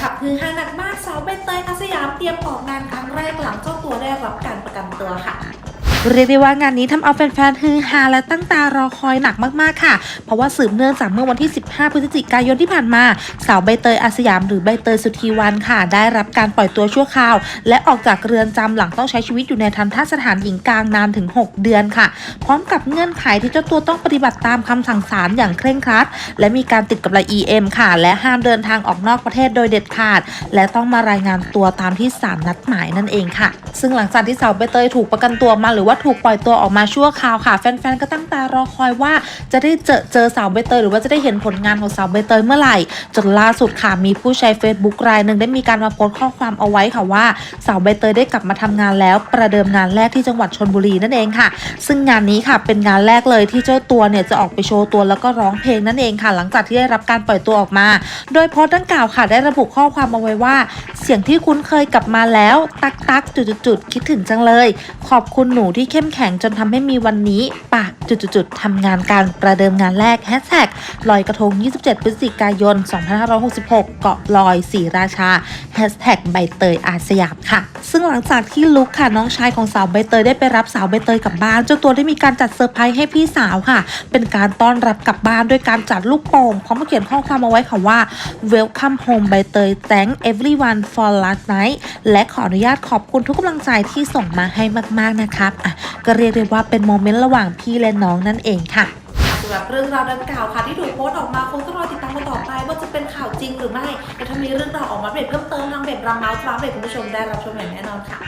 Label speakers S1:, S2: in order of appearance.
S1: คลับฮือฮาหนักมากสาวใบเตยอาสยามเตรียมออกงานครั้งแรกหลังเจ้าตัวได้รับการประกันตัวค่ะ
S2: เรียกได้ว่างานนี้ทำเอาแฟนๆฮือฮาและตั้งตารอคอยหนักมากๆค่ะ เพราะว่าสืบเนื่องจากเมื่อวันที่ 15 พฤศจิกายนที่ผ่านมา สาวใบเตยอาสยามหรือใบเตยสุธีวันค่ะ ได้รับการปล่อยตัวชั่วคราว และออกจากเรือนจำหลังต้องใช้ชีวิตอยู่ในทันทสถานหญิงกลางนานถึง 6 เดือนค่ะ พร้อมกับเงื่อนไขที่เจ้าตัวต้องปฏิบัติตามคำสั่งศาลอย่างเคร่งครัด และมีการติดกับลาย EM ค่ะ และห้ามเดินทางออกนอกประเทศโดยเด็ดขาด และต้องมารายงานตัวตามที่ศาลนัดหมายนั่นเองค่ะ ซึ่งหลังจากที่สาวใบเตยถูกประกันตัวมาหรือว่าถูกปล่อยตัวออกมาชั่วคราวค่ะ แฟนๆ ก็ตั้งตารอคอยว่าจะได้เจอเจอสาวใบเตยหรือว่าจะได้เห็นผลงานของสาวใบเตยเมื่อไหร่ จนล่าสุดค่ะมีผู้ใช้ Facebook รายหนึ่งได้มีการมาโพสต์ข้อความเอาไว้ค่ะว่า สาวใบเตยได้กลับมาทำงานแล้ว ประเดิมงานแรกที่จังหวัดชนบุรีนั่นเองค่ะ ซึ่งงานนี้ค่ะเป็นงานแรกเลยที่เจ้าตัวเนี่ยจะออกไปโชว์ตัวแล้วก็ร้องเพลงนั่นเองค่ะ หลังจากที่ได้รับการปล่อยตัวออกมา โดยโพสต์ดังกล่าวค่ะ ได้ระบุข้อความเอาไว้ว่า เสียงที่คุ้นเคยกลับมาแล้ว ตักตักจุดจุดจุดๆๆคิดถึงจังเลย ขอบคุณหนูที่เข้มแข็งจนทำให้มีวันนี้ ปาก จุดจุดๆทำงานการประเดิมงานแรกแฮชแท็กลอยกระทง 27 พฤศจิกายน 2566 เกาะลอยสีราชาแฮชแท็กใบเตยอาสยามค่ะ ซึ่งหลังจากที่ลุกค่ะน้องชายของสาวใบเตยได้ไปรับสาวใบเตยกลับบ้าน เจ้าตัวได้มีการจัดเซอร์ไพรส์ให้พี่สาวค่ะ เป็นการต้อนรับกลับบ้านด้วยการจัดลูกโป่งพร้อมเขียนข้อความเอาไว้ค่ะว่า Welcome home ใบเตย thank everyone for last night และขออนุญาตขอบคุณทุกกำลังใจที่ส่งมาให้มากๆนะครับอะก็เรียกได้ว่าเป็นโมเมนต์ระหว่างพี่และน้องนั่นเองค่ะ
S1: สำหรับเรื่องราวดังกล่าวค่ะที่ถูกโพสต์ออกมาคงต้องรอติดตามกันต่อไป ว่าจะเป็นข่าวจริงหรือไม่แต่ถ้ามีเรื่องราวออกมาเปรียบเพิ่มเติมทางเบ็ดรามเมาส์ฟ้าเบ็ดคุณผู้ชมได้รับชมอย่างแน่นอนค่ะ